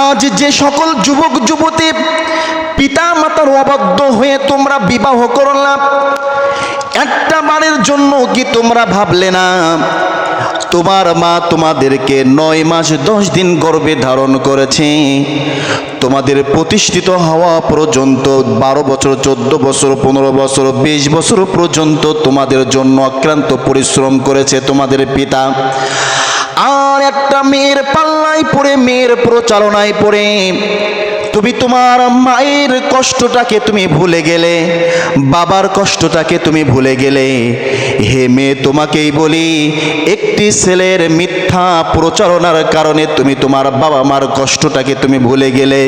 আজ যে সকল যুবক, যুবতী পিতা মাতার অবাধ্য হয়ে তোমরা বিবাহ করলাম একটা বারের জন্য কি তোমরা ভাবলে না? তোমার মা তোমাদেরকে নয় মাস, দশ দিন গর্ভে ধারণ করেছে। তোমাদের প্রতিষ্ঠিত হওয়া পর্যন্ত বারো বছর, চোদ্দ বছর, পনেরো বছর, বিশ বছর পর্যন্ত তোমাদের জন্য অক্রান্ত পরিশ্রম করেছে তোমাদের পিতা। মেয়ের পাল্লায় পড়ে মেয়ের প্রচারণায় পড়ে। তুমি তোমার মায়ের কষ্টটাকে তুমি ভুলে গেলে, বাবার কষ্টটাকে তুমি ভুলে গেলে। হে মেয়ে, তোমাকেই বলি, একটি ছেলের মিথ্যা প্রচারণার কারণে তুমি তোমার বাবা মার কষ্টটাকে তুমি ভুলে গেলে।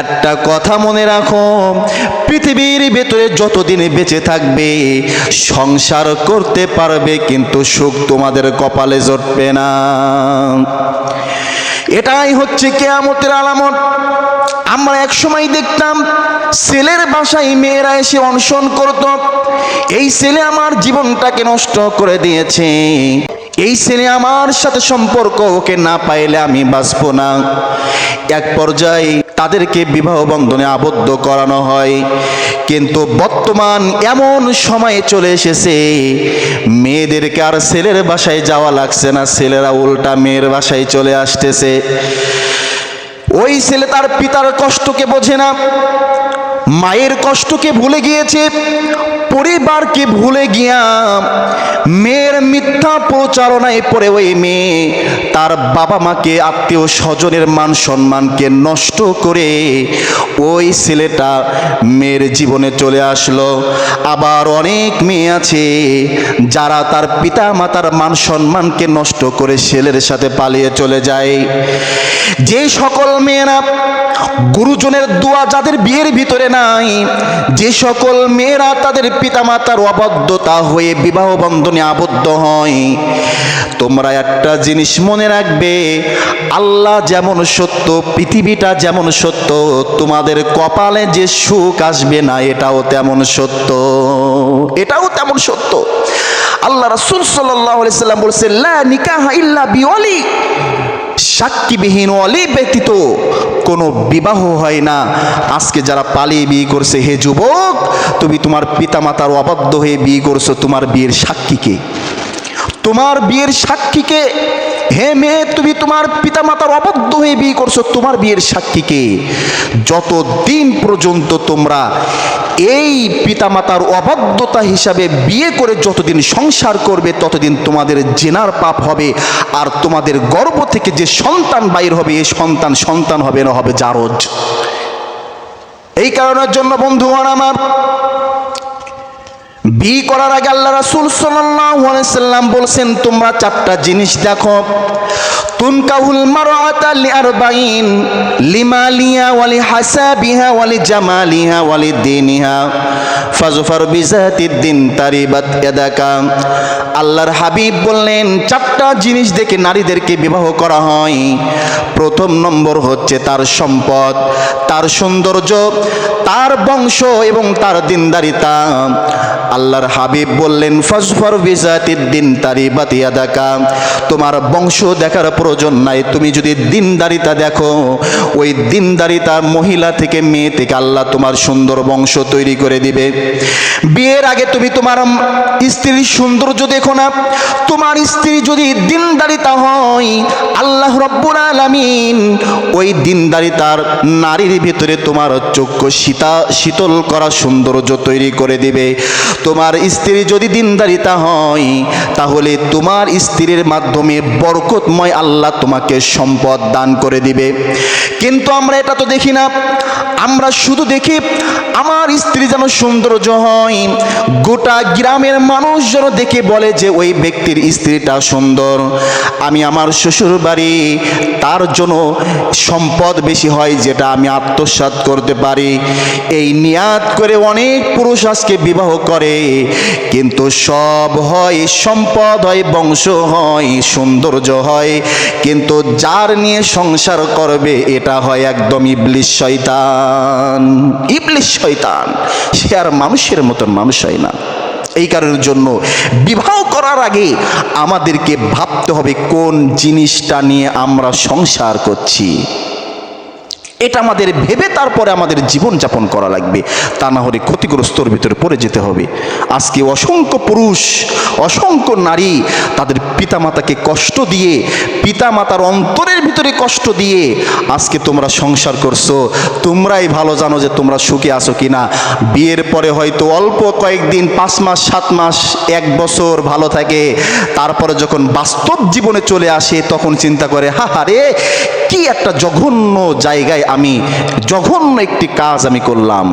একটা কথা মনে রাখো, পৃথিবীর ভেতরে যতদিন বেঁচে থাকবে, সংসার করতে পারবে, কিন্তু সুখ তোমাদের কপালে জটবে না। এটাই হচ্ছে কেয়ামতের আলামত। আমরা এক সময় দেখতাম ছেলের বাসায় মেয়েরা এসে অনশন করত। এই ছেলে আমার জীবনটাকে নষ্ট করে দিয়েছে। এই ছেলে আমার সাথে সম্পর্ক ওকে না পাইলে আমি বাঁচব না। এক পর্যায়ে তাদেরকে বিবাহ বন্ধনে আবদ্ধ করানো হয়। কিন্তু বর্তমান এমন সময়ে চলে এসেছে, মেয়েদেরকে আর ছেলের বাসায় যাওয়া লাগছে না। ছেলেরা উল্টা মেয়ের বাসায় চলে আসতেছে। ওই ছেলে তার পিতার কষ্টকে বোঝে না। মায়ের কষ্টকে ভুলে গিয়েছে, পরিবারকে ভুলে গিয়া মেয়ের মিথ্যা প্রচারণায় পড়ে ওই মেয়ে তার বাবা মাকে, আত্মীয় স্বজনের মান সম্মানকে নষ্ট করে ওই ছেলেটা মেয়ের জীবনে চলে আসলো। আবার অনেক মেয়ে আছে যারা তার পিতা মাতার মান সম্মানকে নষ্ট করে ছেলের সাথে পালিয়ে চলে যায়। যে সকল মেয়েরা গুরুজনের দোয়া যাদের বিয়ের ভিতরে নাই। যে সকল মেয়েরা তাদের পিতামাতার অবদ্ধতা হয়ে বিবাহ বন্ধনে আবদ্ধ হয়, তোমরা একটা জিনিস মনে রাখবে, আল্লাহ যেমন সত্য, পৃথিবীটা যেমন সত্য, তোমাদের কপালে যে সুখ আসবে না, এটাও তেমন সত্য। এটাও তেমন সত্য। আল্লাহ রাসূল আলাইহি সাল্লাম বলেছে, লা নিকাহা ইল্লা বিওয়ালি। সাক্ষীবিহীন অলি ব্যতীত কোনো বিবাহ হয় না। আজকে যারা পালিয়ে বিয়ে করছে, হে যুবক, তুমি তোমার পিতামাতার অবাধ্য হয়ে বিয়ে করছ, তোমার বিয়ের সাক্ষীকে। তোমার বিয়ের সাক্ষীকে, হে মেয়ে, তুমি তোমার পিতামাতার অবদ্ধ হয়ে বিয়ে করছ, তোমার বিয়ের সাক্ষীকে। যত দিন পর্যন্ত তোমরা এই পিতামাতার অবাধ্যতা হিসাবে বিয়ে করে যতদিন সংসার করবে, ততদিন তোমাদের জেনার পাপ হবে। আর তোমাদের গর্ব থেকে যে সন্তান বাইর হবে, এই সন্তান সন্তান হবে না, হবে জারজ। এই কারণের জন্য বন্ধুগণ আমার, বিয়ে করার আগে আল্লাহ রাসূল সাল্লাম বলছেন, তোমরা চারটা জিনিস দেখো। তুনকাহুল মারআতা লিআরবাইন লিমালিহা ওয়ালি হাসাবিহা ওয়ালি জামালিহা ওয়ালি দীনিহা, ফাজফার বিজাতিদ দিন তারিবাত ইয়াদাকা। আল্লাহর হাবিব বললেন, চারটা জিনিস দেখে নারীদেরকে বিবাহ করা হয়। প্রথম নম্বর হচ্ছে তার সম্পদ, তার সৌন্দর্য, তার বংশ এবং তার দিনদারিতা। আল্লাহর হাবিব বললেন, ফজফর বিজাতির দিন তারি বাতিয়া দেখা তোমার বংশ দেখার প্রয়োজন নাই। তুমি যদি দিনদারিতা দেখো, ওই দিনদারিতা মহিলা থেকে মেয়ে থেকে আল্লাহ তোমার সুন্দর বংশ তৈরি করে দিবে। বিয়ের আগে তুমি তোমার স্ত্রীর সৌন্দর্য দেখো না। তোমার স্ত্রী যদি দিনদারিতা হয়, আল্লাহ রব্বুল আলামিন ওই দিনদারিতার নারীর ভিতরে তোমার চক্ষু শীতা, শীতল করা সৌন্দর্য তৈরি করে দিবে। তোমার স্ত্রী যদি দিনদারিতা হয়, তাহলে তোমার স্ত্রীর মাধ্যমে বরকতময় আল্লাহ তোমাকে সম্পদ দান করে দিবে। কিন্তু আমরা এটা তো দেখি না। আমরা শুধু দেখি আমার স্ত্রী যেন সৌন্দর্য হয়। গোটা গ্রামের মানুষ যেন দেখে বলে যে ওই ব্যক্তির স্ত্রীটা সুন্দর। আমি আমার শ্বশুর বাড়ি, তার জন্য সম্পদ বেশি হয় যেটা আমি আত্মসাৎ করতে পারি। এই নিয়াত করে অনেক পুরুষ আজকে বিবাহ করে। কিন্তু সব হয়, সম্পদ হয়, বংশ হয়, সৌন্দর্য হয়। কিন্তু যার নিয়ে সংসার করবে, এটা হয় একদম ইবলিশ শয়তান। ইবলিশ শয়তান। সে আর মানুষের মতন মানুষ হয় না। এই কারণের জন্য বিবাহ করার আগে আমাদেরকে ভাবতে হবে কোন জিনিসটা নিয়ে আমরা সংসার করছি। এটা আমাদের ভেবে তারপরে আমাদের জীবন যাপন করা লাগবে। তা না হলে ক্ষতিগ্রস্তর ভিতরে পড়ে যেতে হবে। আজকে অসংখ্য পুরুষ, অসংখ্য নারী তাদের পিতামাতাকে কষ্ট দিয়ে, পিতামাতার অন্তরের ভিতরে কষ্ট দিয়ে আজকে তোমরা সংসার করছ। তোমরাই ভালো জানো যে তোমরা সুখে আছো কি না বিয়ের পরে হয়তো অল্প কয়েকদিন, পাঁচ মাস, সাত মাস, এক বছর ভালো থাকে। তারপরে যখন বাস্তব জীবনে চলে আসে, তখন চিন্তা করে হা হা রে কি একটা জঘন্য জায়গায় আমি জঘন্য একটি কাজ আমি করলাম।